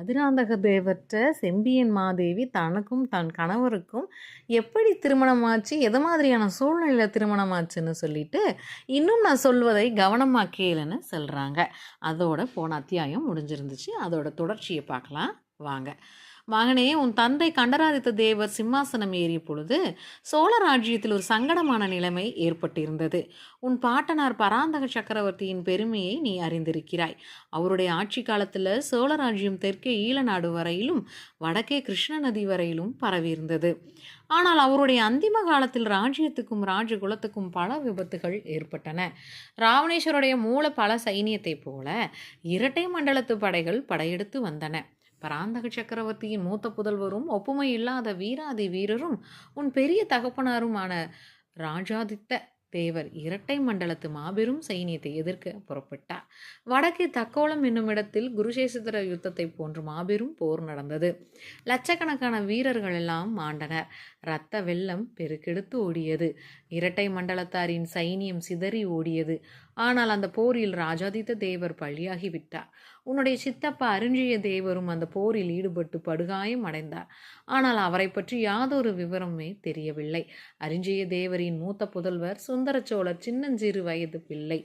மதுராந்தக தேவர்கிட்ட செம்பியன் மாதேவி தனக்கும் தன் கணவருக்கும் எப்படி திருமணமாச்சு எது மாதிரியான சூழ்நிலையில் திருமணமாச்சுன்னு சொல்லிட்டு இன்னும் நான் சொல்வதை கவனமாக கேளுன்னு சொல்கிறாங்க அதோட போன அத்தியாயம் முடிஞ்சிருந்துச்சு. அதோட தொடர்ச்சியை பார்க்கலாம். வாங்க. மகனே உன் தந்தை கண்டராதித்த தேவர் சிம்மாசனம் ஏறிய பொழுது சோழ ராஜ்யத்தில் ஒரு சங்கடமான நிலைமை ஏற்பட்டிருந்தது. உன் பாட்டனார் பராந்தக சக்கரவர்த்தியின் பெருமையை நீ அறிந்திருக்கிறாய். அவருடைய ஆட்சி காலத்தில் சோழ ராஜ்யம் தெற்கே ஈழநாடு வரையிலும் வடக்கே கிருஷ்ண நதி வரையிலும் பரவியிருந்தது. ஆனால் அவருடைய அந்திம காலத்தில் ராஜ்யத்துக்கும் ராஜகுலத்துக்கும் பல விபத்துகள் ஏற்பட்டன. ராவணேஸ்வருடைய மூல பல சைனியத்தைப் போல இரட்டை மண்டலத்து படைகள் படையெடுத்து வந்தன. பராந்தக சக்கரவர்த்தியின் மூத்த புதல்வரும் ஒப்புமை இல்லாத வீராதி வீரரும் உன் பெரிய தகப்பனாருமான ராஜாதித்த தேவர் இரட்டை மண்டலத்து மாபெரும் சைனியத்தை எதிர்க்க புறப்பட்டார். வடக்கே தக்கோலம் என்னும் இடத்தில் குருசேசுதர யுத்தத்தை போன்று மாபெரும் போர் நடந்தது. லட்சக்கணக்கான வீரர்கள் எல்லாம் மாண்டனர். இரத்த வெள்ளம் பெருக்கெடுத்து ஓடியது. இரட்டை மண்டலத்தாரின் சைனியம் சிதறி ஓடியது. ஆனால் அந்த போரில் ராஜாதித்த தேவர் பழியாகி விட்டார் உன்னுடைய சித்தப்பா அருஞ்சிய தேவரும் அந்த போரில் ஈடுபட்டு படுகாயம் அடைந்தார். ஆனால் அவரை பற்றி யாதொரு விவரமே தெரியவில்லை. அருஞ்சிய தேவரின் மூத்த புதல்வர் சுந்தர சோழர் சின்னஞ்சிறு வயது பிள்ளை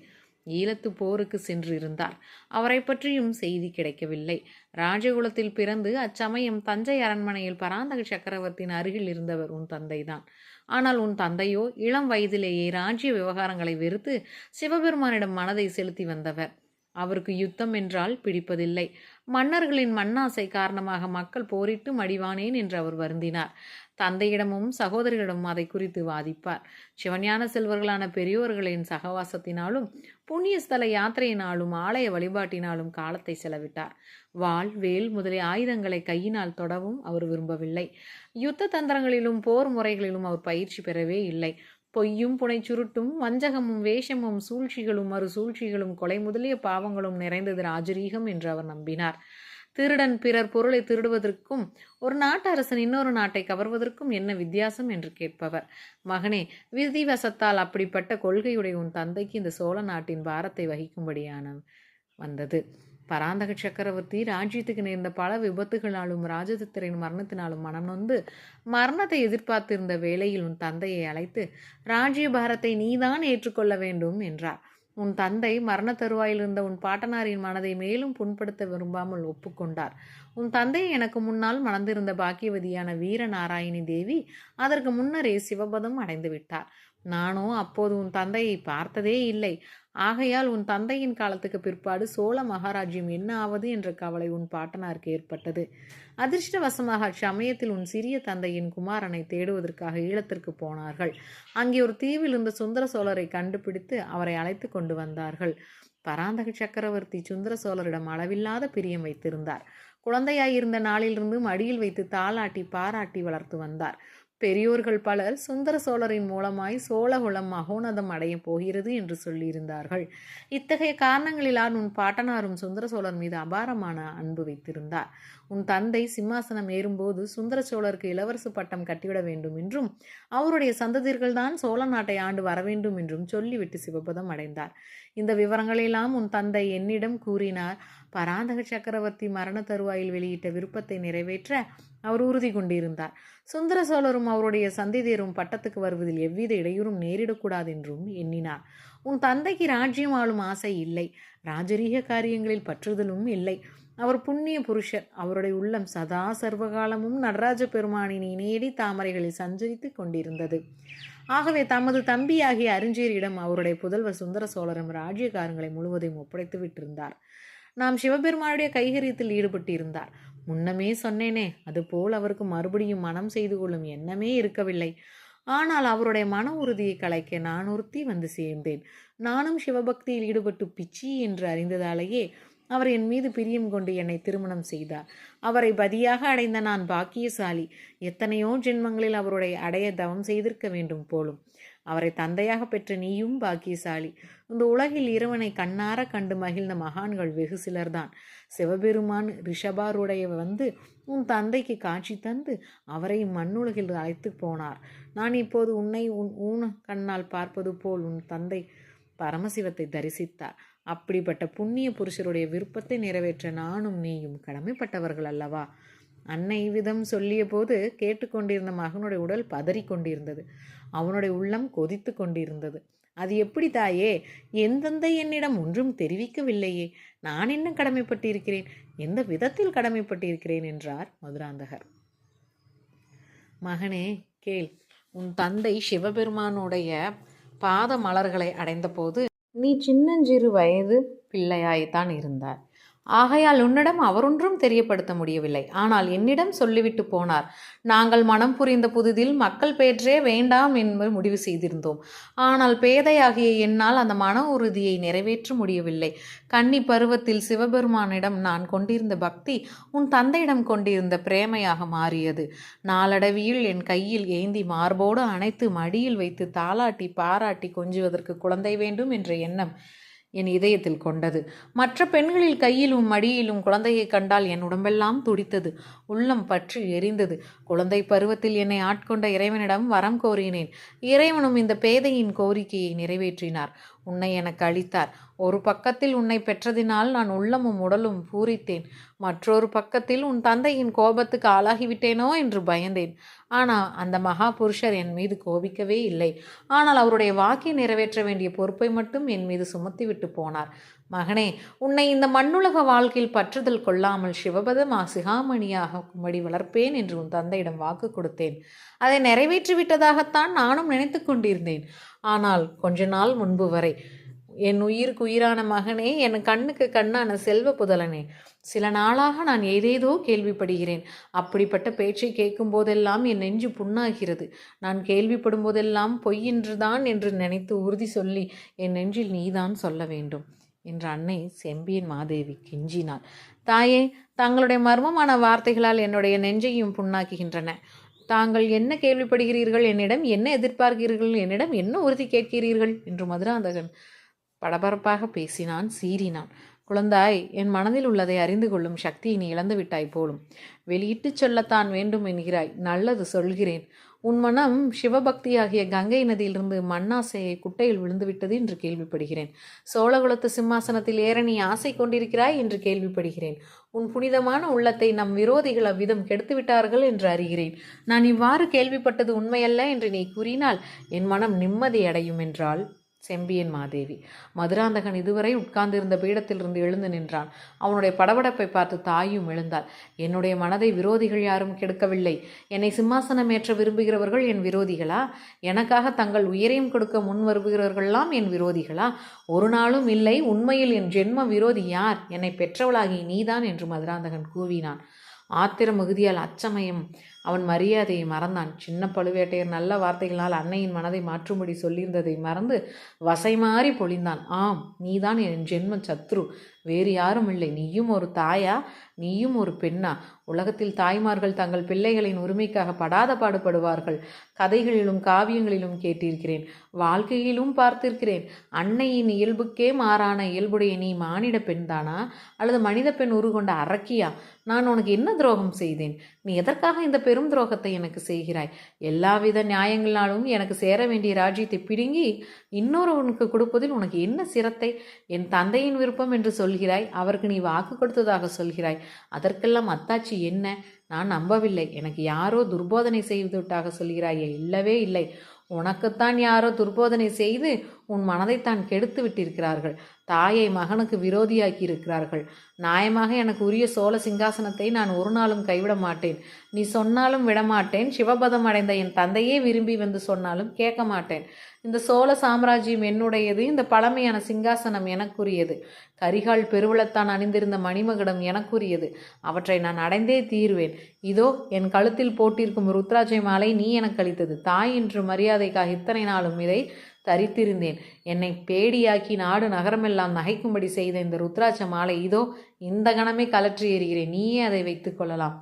ஈழத்து போருக்கு சென்றிருந்தார். அவரை பற்றியும் செய்தி கிடைக்கவில்லை. ராஜகுலத்தில் பிறந்து அச்சமயம் தஞ்சை அரண்மனையில் பராந்தக சக்கரவர்த்தியின் அருகில் இருந்தவர் உன் தந்தைதான். ஆனால் உன் தந்தையோ இளம் வயதிலேயே ராஜ்ய விவகாரங்களை வெறுத்து சிவபெருமானிடம் மனதை செலுத்தி வந்தவர். அவருக்கு யுத்தம் என்றால் பிடிப்பதில்லை. மன்னர்களின் மண்ணாசை காரணமாக மக்கள் போரிட்டு மடிவானேன் என்று அவர் வருந்தினார். தந்தையிடமும் சகோதரிகளிடமும் அதை குறித்து வாதிப்பார். சிவஞான செல்வர்களான பெரியோர்களின் சகவாசத்தினாலும் புண்ணிய ஸ்தல யாத்திரையினாலும் ஆலய வழிபாட்டினாலும் காலத்தை செலவிட்டார். வாள் வேல் முதலிய ஆயுதங்களை கையினால் தொடவும் அவர் விரும்பவில்லை. யுத்த தந்திரங்களிலும் போர் முறைகளிலும் அவர் பயிற்சி பெறவே இல்லை. பொய்யும் புனை சுருட்டும் வஞ்சகமும் வேஷமும் சூழ்ச்சிகளும் மறு சூழ்ச்சிகளும் கொலை முதலிய பாவங்களும் நிறைந்தது ராஜரீகம் என்று அவர் நம்பினார். திருடன் பிறர் பொருளை திருடுவதற்கும் ஒரு நாட்டு அரசன் இன்னொரு நாட்டை கவர்வதற்கும் என்ன வித்தியாசம் என்று கேட்பவர். மகனே விதிவசத்தால் அப்படிப்பட்ட கொள்கையுடைய உன் தந்தைக்கு இந்த சோழ நாட்டின் பாரத்தை வகிக்கும்படியான வந்தது. பராந்தக சக்கரவர்த்தி ராஜ்யத்துக்கு நேர்ந்த பல விபத்துகளாலும் ராஜதத்திரின் மரணத்தினாலும் மனம் நொந்து மரணத்தை எதிர்பார்த்திருந்த வேளையில் உன் தந்தையை அழைத்து ராஜ்ய பாரத்தை நீதான் ஏற்றுக்கொள்ள வேண்டும் என்றார். உன் தந்தை மரண தருவாயில் இருந்த உன் பாட்டனாரின் மனதை மேலும் புண்படுத்த விரும்பாமல் ஒப்புக்கொண்டார். உன் தந்தை எனக்கு முன்னால் மணந்திருந்த பாக்கியவதியான வீரநாராயணி தேவி அதற்கு முன்னரே சிவபதம் அடைந்து விட்டார் நானோ அப்போது உன் தந்தையை பார்த்ததே இல்லை. ஆகையால் உன் தந்தையின் காலத்துக்கு பிற்பாடு சோழ மகாராஜ்யம் என்ன ஆவது என்ற கவலை உன் பாட்டனாருக்கு ஏற்பட்டது. அதிர்ஷ்டவசமாக அச்சமயத்தில் உன் சிறிய தந்தையின் குமாரனை தேடுவதற்காக ஈழத்திற்கு போனார்கள். அங்கே ஒரு தீவில் இருந்த சுந்தர சோழரை கண்டுபிடித்து அவரை அழைத்து கொண்டு வந்தார்கள். பராந்தக சக்கரவர்த்தி சுந்தர சோழரிடம் அளவில்லாத பிரியம் வைத்திருந்தார். குழந்தையாயிருந்த நாளிலிருந்து மடியில் வைத்து தாளாட்டி பாராட்டி வளர்த்து வந்தார். பெரியோர்கள் பலர் சுந்தர சோழரின் மூலமாய் சோழகுலம் மகோனதம் அடையப் போகிறது என்று சொல்லியிருந்தார்கள். இத்தகைய காரணங்களிலால் உன் பாட்டனாரும் சுந்தர சோழர் மீது அபாரமான அன்பு வைத்திருந்தார். உன் தந்தை சிம்மாசனம் ஏறும்போது சுந்தர சோழருக்கு இளவரசு பட்டம் கட்டிவிட வேண்டும் என்றும் அவருடைய சந்ததியர்கள் தான் சோழ நாட்டை ஆண்டு வர வேண்டும் என்றும் சொல்லிவிட்டு சிவபதம் அடைந்தார். இந்த விவரங்களெல்லாம் உன் தந்தை என்னிடம் கூறினார். பராந்தக சக்கரவர்த்தி மரண தருவாயில் வெளியிட்ட விருப்பத்தை நிறைவேற்ற அவர் உறுதி கொண்டிருந்தார். சுந்தர சோழரும் அவருடைய சந்ததியரும் பட்டத்துக்கு வருவதில் எவ்வித இடையூறும் நேரிடக்கூடாது என்றும் எண்ணினார். உன் தந்தைக்கு ராஜ்யம் ஆளும் ஆசை இல்லை. ராஜரீக காரியங்களில் பற்றுதலும் இல்லை. அவர் புண்ணிய புருஷர். அவருடைய உள்ளம் சதா சர்வகாலமும் நடராஜ பெருமானின் இணையடி தாமரைகளில் சஞ்சரித்து கொண்டிருந்தது. ஆகவே தமது தம்பியாகிய அறிஞரிடம் அவருடைய புதல்வர் சுந்தர சோழரும் ராஜ்யகாரங்களை முழுவதையும் ஒப்படைத்து விட்டிருந்தார். நாம் சிவபெருமானுடைய கைகரியத்தில் ஈடுபட்டிருந்தார். முன்னமே சொன்னேனே அதுபோல் அவருக்கு மறுபடியும் மனம் செய்து கொள்ளும் எண்ணமே இருக்கவில்லை. ஆனால் அவருடைய மன உறுதியை கலைக்க நான் ஒருத்தி வந்து சேர்ந்தேன். நானும் சிவபக்தியில் ஈடுபட்டு பிச்சி என்று அறிந்ததாலேயே அவர் என் மீது பிரியம் கொண்டு என்னை திருமணம் செய்தார். அவரை பதியாக அடைந்த நான் பாக்கியசாலி. எத்தனையோ ஜென்மங்களில் அவருடைய அடைய தவம் செய்திருக்க வேண்டும் போலும். அவரை தந்தையாக பெற்ற நீயும் பாக்கியசாலி. இந்த உலகில் இறைவனை கண்ணார கண்டு மகிழ்ந்த மகான்கள் வெகு சிலர்தான். சிவபெருமான் ரிஷபாருடைய வந்து உன் தந்தைக்கு காட்சி தந்து அவரை மண்ணுலகில் அழைத்து போனார். நான் இப்போது உன்னை உன் ஊன கண்ணால் பார்ப்பது போல் உன் தந்தை பரமசிவத்தை தரிசித்தார். அப்படிப்பட்ட புண்ணிய புருஷருடைய விருப்பத்தை நிறைவேற்ற நானும் நீயும் கடமைப்பட்டவர்கள் அல்லவா? அன்னை விதம் சொல்லிய போது கேட்டுக்கொண்டிருந்த மகனுடைய உடல் பதறி கொண்டிருந்தது. அவனுடைய உள்ளம் கொதித்து கொண்டிருந்தது. அது எப்படி தாயே? எந்தெந்த என்னிடம் ஒன்றும் தெரிவிக்கவில்லையே. நான் என்ன கடமைப்பட்டிருக்கிறேன்? எந்த விதத்தில் கடமைப்பட்டிருக்கிறேன்? என்றார் மதுராந்தகர். மகனே கேள். உன் தந்தை சிவபெருமானுடைய பாத மலர்களை அடைந்தபோது நீ சின்னஞ்சிறு வயது பிள்ளையாய்த்தான் இருந்தாய். ஆகையால் உன்னிடம் அவரொன்றும் தெரியப்படுத்த முடியவில்லை. ஆனால் என்னிடம் சொல்லிவிட்டு போனார். நாங்கள் மனம் புரிந்த புதிதில் மக்கள் பேற்றே வேண்டாம் என்று முடிவு செய்திருந்தோம். ஆனால் பேதையாகிய என்னால் அந்த மன உறுதியை நிறைவேற்ற முடியவில்லை. கன்னி பருவத்தில் சிவபெருமானிடம் நான் கொண்டிருந்த பக்தி உன் தந்தையிடம் கொண்டிருந்த பிரேமையாக மாறியது. நாளடைவியில் என் கையில் ஏந்தி மார்போடு அணைத்து மடியில் வைத்து தாளாட்டி பாராட்டி கொஞ்சுவதற்கு குழந்தை வேண்டும் என்ற எண்ணம் என் இதயத்தில் கொண்டது. மற்ற பெண்களில் கையிலும் மடியிலும் குழந்தையை கண்டால் என் உடம்பெல்லாம் துடித்தது. உள்ளம் பற்றி எரிந்தது. குழந்தை பருவத்தில் என்னை ஆட்கொண்ட இறைவனிடம் வரம் கோரினேன். இறைவனும் இந்த பேதையின் கோரிக்கையை நிறைவேற்றினார். உன்னை எனக்கு அளித்தார். ஒரு பக்கத்தில் உன்னை பெற்றதினால் நான் உள்ளமும் உடலும் பூரித்தேன். மற்றொரு பக்கத்தில் உன் தந்தையின் கோபத்துக்கு ஆளாகிவிட்டேனோ என்று பயந்தேன். ஆனால் அந்த மகா புருஷர் என் மீது கோபிக்கவே இல்லை. ஆனால் அவருடைய வாக்கை நிறைவேற்ற வேண்டிய பொறுப்பை மட்டும் என் மீது சுமத்திவிட்டு போனார். மகனே உன்னை இந்த மண்ணுலக வாழ்க்கையில் பற்றுதல் கொள்ளாமல் சிவபதமா சிகாமணியாக கும்படி வளர்ப்பேன் என்று உன் தந்தையிடம் வாக்கு கொடுத்தேன். அதை நிறைவேற்றிவிட்டதாகத்தான் நானும் நினைத்து கொண்டிருந்தேன். ஆனால் கொஞ்ச நாள் முன்பு வரை என் உயிருக்கு உயிரான மகனே என் கண்ணுக்கு கண்ணான செல்வ புதலனே சில நாளாக நான் ஏதேதோ கேள்விப்படுகிறேன். அப்படிப்பட்ட பேச்சை கேட்கும் போதெல்லாம் என் நெஞ்சு புண்ணாகிறது. நான் கேள்விப்படும் போதெல்லாம் பொய்யின்றுதான் என்று நினைத்து உறுதி சொல்லி என் நெஞ்சில் நீதான் சொல்ல வேண்டும் என்ற அன்னை செம்பியன் மாதேவி கெஞ்சினாள். தாயே தங்களுடைய மர்மமான வார்த்தைகளால் என்னுடைய நெஞ்சையும் புண்ணாக்குகின்றன. தாங்கள் என்ன கேள்விப்படுகிறீர்கள்? என்னிடம் என்ன எதிர்பார்க்கிறீர்கள்? என்னிடம் என்ன உறுதி கேட்கிறீர்கள்? என்று மதுராந்தகன் படபரப்பாக பேசினான் சீறினான். குழந்தாய் என் மனதில் உள்ளதை அறிந்து கொள்ளும் சக்தி நீ இழந்து விட்டாய் போலும். வெளியிட்டுச் சொல்லத்தான் வேண்டும் என்கிறாய் நல்லது சொல்கிறேன். உன் மனம் சிவபக்தியாகிய கங்கை நதியிலிருந்து மண்ணாசையை குட்டையில் விழுந்துவிட்டது என்று கேள்விப்படுகிறேன். சோழகுலத்து சிம்மாசனத்தில் ஏற நீ ஆசை கொண்டிருக்கிறாய் என்று கேள்விப்படுகிறேன். உன் புனிதமான உள்ளத்தை நம் விரோதிகள் அவ்விதம் கெடுத்துவிட்டார்கள் என்று அறிகிறேன். நான் இவ்வாறு கேள்விப்பட்டது உண்மையல்ல என்று நீ கூறினால் என் மனம் நிம்மதி அடையும் என்றால் செம்பியன் மாதேவி. மதுராந்தகன் இதுவரை உட்கார்ந்திருந்த பீடத்திலிருந்து எழுந்து நின்றான். அவனுடைய படபடப்பை பார்த்து தாயும் எழுந்தாள். என்னுடைய மனதை விரோதிகள் யாரும் கெடுக்கவில்லை. என்னை சிம்மாசனம் ஏற்ற விரும்புகிறவர்கள் என் விரோதிகளா? எனக்காக தங்கள் உயிரையும் கொடுக்க முன் வருகிறவர்கள்லாம் என் விரோதிகளா? ஒரு நாளும் இல்லை உண்மையில் என் ஜென்ம விரோதி யார்? என்னை பெற்றவளாகி நீதான் என்று மதுராந்தகன் கூவினான். ஆத்திர மிகுதியால் அச்சமயம் அவன் மரியாதையை மறந்தான். சின்ன பழுவேட்டையர் நல்ல வார்த்தைகளால் அன்னையின் மனதை மாற்றும்படி சொல்லியிருந்ததை மறந்து வசை மாறி பொழிந்தான். ஆம் நீதான் என் ஜென்ம சத்ரு. வேறு யாரும் இல்லை. நீயும் ஒரு தாயா? நீயும் ஒரு பெண்ணா? உலகத்தில் தாய்மார்கள் தங்கள் பிள்ளைகளின் உரிமைக்காக படாத பாடுபடுவார்கள். கதைகளிலும் காவியங்களிலும் கேட்டிருக்கிறேன். வாழ்க்கையிலும் பார்த்திருக்கிறேன். அன்னையின் இயல்புக்கே மாறான இயல்புடைய நீ மானிட பெண்தானா? அல்லது மனித பெண் உருகொண்ட அரக்கியா? நான் உனக்கு என்ன துரோகம் செய்தேன்? நீ எதற்காக இந்த பெரும் துரோகத்தை எனக்கு செய்கிறாய்? எல்லாவித நியாயங்களாலும் எனக்கு சேர வேண்டிய ராஜ்யத்தை பிடுங்கி இன்னொருவனுக்கு கொடுப்பதில் உனக்கு என்ன சிரத்தை? என் தந்தையின் விருப்பம் என்று சொல்கிறாய் அவருக்கு நீ வாக்கு கொடுத்ததாக சொல்கிறாய். அதற்கெல்லாம் அத்தாச்சி என்ன? நான் நம்பவில்லை. எனக்கு யாரோ துர்போதனை செய்து விட்டாக சொல்கிறாயே இல்லவே இல்லை. உனக்குத்தான் யாரோ துர்போதனை செய்து உன் மனதைத்தான் கெடுத்து விட்டிருக்கிறார்கள். தாயை மகனுக்கு விரோதியாக்கி இருக்கிறார்கள். நியாயமாக எனக்கு உரிய சோழ சிங்காசனத்தை நான் ஒரு நாளும் கைவிட மாட்டேன். நீ சொன்னாலும் விடமாட்டேன். சிவபதம் அடைந்த என் தந்தையே விரும்பி வந்து சொன்னாலும் கேட்க மாட்டேன். இந்த சோழ சாம்ராஜ்யம் என்னுடையது. இந்த பழமையான சிங்காசனம் எனக்குரியது. கரிகால் பெருவளத்தான் அணிந்திருந்த மணிமகுடம் எனக்குரியது. அவற்றை நான் அடைந்தே தீர்வேன். இதோ என் கழுத்தில் போட்டிருக்கும் ருத்ராஜை மாலை நீ எனக்கு அளித்தது. தாய் என்று மரியாதைக்காக இத்தனை நாளும் இதை தரித்திருந்தேன். என்னை பேடியாக்கி நாடு நகரமெல்லாம் நகைக்கும்படி செய்த இந்த ருத்ராட்ச மாலை இதோ இந்த கணமே கலற்றி எறிகிறேன். நீயே அதை வைத்துக் கொள்ளலாம்.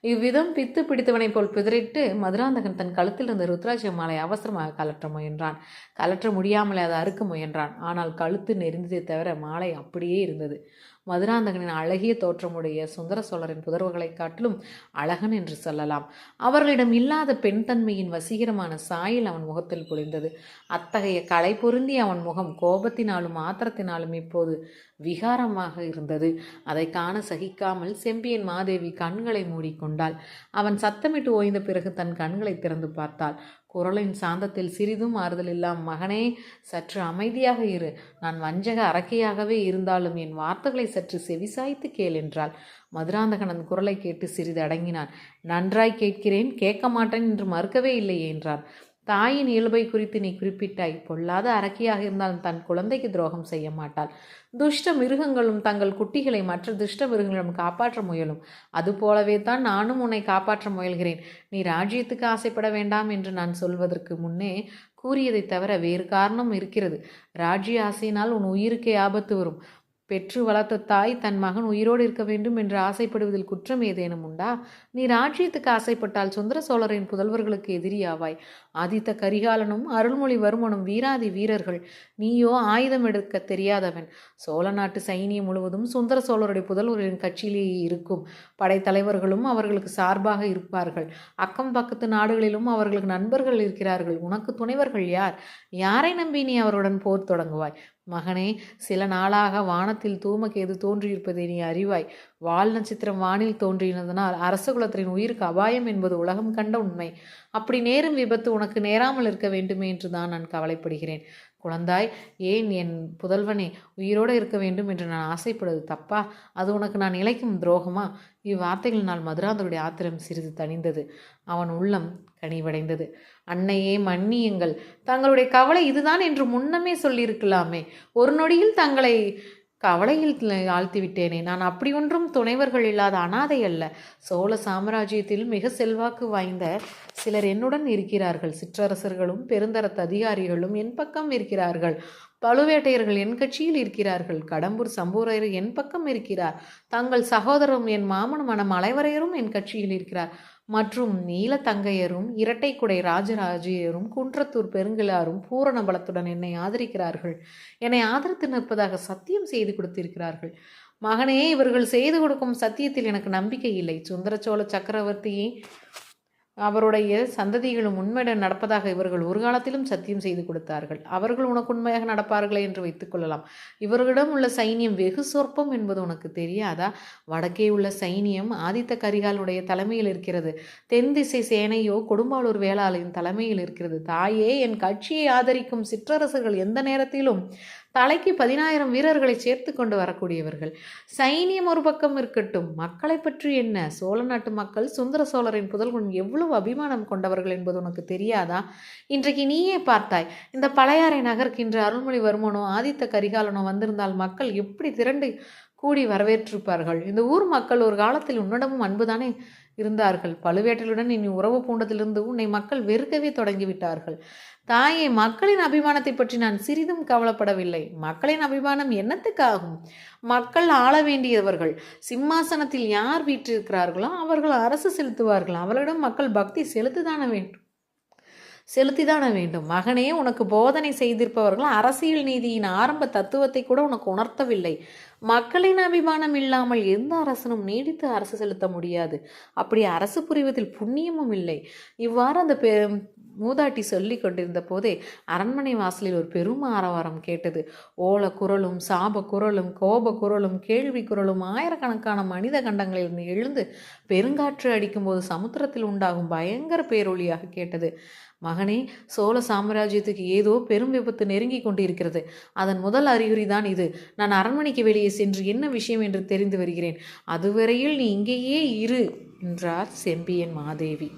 இவ்விதம் பித்து பிடித்தவனைப் போல் பிதறிட்டு மதுராந்தகன் தன் கழுத்தில் இருந்த ருத்ராட்ச மாலை அவசரமாக கலற்ற முயன்றான். கலற்ற முடியாமலே அதை அறுக்க முயன்றான். ஆனால் கழுத்து நெறிந்ததை தவிர மாலை அப்படியே இருந்தது. மதுராந்தகனின் அழகிய தோற்றமுடைய சுந்தர சோழரின் புதர்வுகளைக் காட்டிலும் அழகன் என்று சொல்லலாம். அவர்களிடம் இல்லாத பெண் தன்மையின் வசீகரமான சாயல் அவன் முகத்தில் பொழிந்தது. அத்தகைய கலை பொருந்தி அவன் முகம் கோபத்தினாலும் ஆத்திரத்தினாலும் இப்போது விகாரமாக இருந்தது. அதை காண சகிக்காமல் செம்பியன் மாதேவி கண்களை மூடிக்கொண்டாள். அவன் சத்தமிட்டு ஓய்ந்த பிறகு தன் கண்களை திறந்து பார்த்தாள். குரலின் சாந்தத்தில் சிறிதும் ஆறுதல் இல்லாம் மகனே சற்று அமைதியாக இரு. நான் வஞ்சக அரக்கையாகவே இருந்தாலும் என் வார்த்தைகளை சற்று செவிசாய்த்து கேள் என்றாள். மதுராந்தகனன் குரலை கேட்டு சிறிது அடங்கினான். நன்றாய் கேட்கிறேன். கேட்க மாட்டேன் என்று மறுக்கவே இல்லை என்றான் தாயின் இயல்பை குறித்து நீ குறிப்பிட்டாய் பொல்லாத அரக்கியாக இருந்தாலும் தன் குழந்தைக்கு துரோகம் செய்ய மாட்டாள். துஷ்ட மிருகங்களும் தங்கள் குட்டிகளை மற்ற துஷ்ட மிருகங்களும் காப்பாற்ற முயலும். அதுபோலவே தான் நானும் உன்னை காப்பாற்ற முயல்கிறேன். நீ ராஜ்யத்துக்கு ஆசைப்பட வேண்டாம் என்று நான் சொல்வதற்கு முன்னே கூறியதை தவிர வேறு காரணம் இருக்கிறது. ராஜ்ய ஆசையினால் உன் உயிருக்கே ஆபத்து வரும். பெற்று வளர்த்த தாய் தன் மகன் உயிரோடு இருக்க வேண்டும் என்று ஆசைப்படுவதில் குற்றம் ஏதேனும் உண்டா? நீ ராஜ்யத்துக்கு ஆசைப்பட்டால் சுந்தர சோழரின் புதல்வர்களுக்கு எதிரியாவாய். ஆதித்த கரிகாலனும் அருள்மொழிவர்மனும் வீராதி வீரர்கள். நீயோ ஆயுதம் எடுக்க தெரியாதவன். சோழ நாட்டு சைனியம் முழுவதும் சுந்தர சோழருடைய புதல்வர்களின் கட்சியிலேயே இருக்கும். படைத்தலைவர்களும் அவர்களுக்கு சார்பாக இருப்பார்கள். அக்கம் பக்கத்து நாடுகளிலும் அவர்களுக்கு நண்பர்கள் இருக்கிறார்கள். உனக்கு துணைவர்கள் யார்? யாரை நம்பி நீ அவருடன் போர் தொடங்குவாய்? மகனே சில நாளாக வானத்தில் தூமகேது தோன்றியிருப்பதை நீ அறிவாய். வால் நட்சத்திரம் வானில் தோன்றினதனால் அரச குலத்தின் உயிருக்கு அபாயம் என்பது உலகம் கண்ட உண்மை. அப்படி நேரும் விபத்து உனக்கு நேராமல் இருக்க வேண்டுமே என்று தான் நான் கவலைப்படுகிறேன். குழந்தாய் ஏன் என் புதல்வனே உயிரோடு இருக்க வேண்டும் என்று நான் ஆசைப்படுவது தப்பா? அது உனக்கு நான் இழைக்கும் துரோகமா? இவ்வார்த்தைகளினால் மதுராந்தருடைய ஆத்திரம் சிறிது தணிந்தது. அவன் உள்ளம் கனிவடைந்தது. அன்னையே மன்னியுங்கள். தங்களுடைய கவலை இதுதான் என்று முன்னமே சொல்லியிருக்கலாமே. ஒரு நொடியில் தங்களை கவலையில் ஆழ்த்தி விட்டேனே நான் அப்படி ஒன்றும் துணைவர்கள் இல்லாத அனாதை அல்ல. சோழ சாம்ராஜ்யத்தில் மிக செல்வாக்கு வாய்ந்த சிலர் என்னுடன் இருக்கிறார்கள். சிற்றரசர்களும் பெருந்தரத்து அதிகாரிகளும் என் பக்கம் இருக்கிறார்கள். பழுவேட்டையர்கள் என் கட்சியில் இருக்கிறார்கள். கடம்பூர் சம்பூரையர் என் பக்கம் இருக்கிறார். தங்கள் சகோதரரும் என் மாமனுமான மலைவரையரும் என் கட்சியில் இருக்கிறார். மற்றும் நீலத்தங்கையரும் இரட்டைக்குடை ராஜராஜையரும் குன்றத்தூர் பெருங்கிலாரும் பூரண பலத்துடன் என்னை ஆதரிக்கிறார்கள். என்னை ஆதரித்து நிற்பதாக சத்தியம் செய்து கொடுத்திருக்கிறார்கள். மகனே இவர்கள் செய்து கொடுக்கும் சத்தியத்தில் எனக்கு நம்பிக்கை இல்லை. சுந்தர சோழ சக்கரவர்த்தியை அவருடைய சந்ததிகளும் உண்மையிட நடப்பதாக இவர்கள் ஒரு காலத்திலும் சத்தியம் செய்து கொடுத்தார்கள். அவர்கள் உனக்கு உண்மையாக நடப்பார்களே என்று வைத்துக்கொள்ளலாம் இவர்களிடம் உள்ள சைனியம் வெகு சொற்பம் என்பது உனக்கு தெரியாதா? வடக்கே உள்ள சைனியம் ஆதித்த கரிகாலுடைய தலைமையில் இருக்கிறது. தென் திசை சேனையோ கொடும்பாளூர் வேளாளின் தலைமையில் இருக்கிறது. தாயே என் கட்சியை ஆதரிக்கும் சிற்றரசர்கள் எந்த நேரத்திலும் தலைக்கு பதினாயிரம் வீரர்களை சேர்த்து கொண்டு வரக்கூடியவர்கள். சைனியம் ஒரு பக்கம் இருக்கட்டும். மக்களை பற்றி என்ன? சோழ நாட்டு மக்கள் சுந்தர சோழரின் புதல்வன் எவ்வளவு அபிமானம் கொண்டவர்கள் என்பது உனக்கு தெரியாதா? இன்றைக்கு நீயே பார்த்தாய். இந்த பழையாறை நகர்க்கின்ற அருள்மொழிவர்மனோ ஆதித்த கரிகாலனோ வந்திருந்தால் மக்கள் எப்படி திரண்டு கூடி வரவேற்றிருப்பார்கள்? இந்த ஊர் மக்கள் ஒரு காலத்தில் உன்னிடமும் அன்புதானே இருந்தார்கள். பழுவேட்டலுடன் இனி உறவு பூண்டதிலிருந்து உன்னை மக்கள் வெறுக்கவே தொடங்கிவிட்டார்கள். தாயே மக்களின் அபிமானத்தை பற்றி நான் சிறிதும் கவலைப்படவில்லை. மக்களின் அபிமானம் என்னத்துக்காகும்? மக்கள் ஆள வேண்டியவர்கள். சிம்மாசனத்தில் யார் வீற்றிருக்கிறார்களோ அவர்கள் அரசு செலுத்துவார்கள். அவர்களிடம் மக்கள் பக்தி செலுத்திதான வேண்டும். செலுத்திதான வேண்டும். மகனே உனக்கு போதனை செய்திருப்பவர்கள் அரசியல் நீதியின் ஆரம்ப தத்துவத்தை கூட உனக்கு உணர்த்தவில்லை. மக்களின் அபிமானம் இல்லாமல் எந்த அரசனும் நீடித்து அரசு செலுத்த முடியாது. அப்படி அரசு புரிவதில் புண்ணியமும் இல்லை. இவ்வாறு அந்த பெ மூதாட்டி சொல்லி கொண்டிருந்த போதே அரண்மனை வாசலில் ஒரு பெரும் ஆரவாரம் கேட்டது. ஓல குரலும் சாப குரலும் கோப குரலும் கேள்வி குரலும் ஆயிரக்கணக்கான மனித கண்டங்களிலிருந்து எழுந்து பெருங்காற்று அடிக்கும்போது சமுத்திரத்தில் உண்டாகும் பயங்கர பேரொழியாக கேட்டது. மகனே சோழ சாம்ராஜ்யத்துக்கு ஏதோ பெரும் விபத்து நெருங்கி கொண்டிருக்கிறது. அதன் முதல் அறிகுறி தான் இது. நான் அரண்மனைக்கு வெளியே சென்று என்ன விஷயம் என்று தெரிந்து வருகிறேன். அதுவரையில் நீ இங்கேயே இரு என்றார் செம்பியன் மாதேவி.